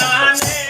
Nane.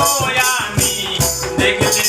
పోయాని దిగితే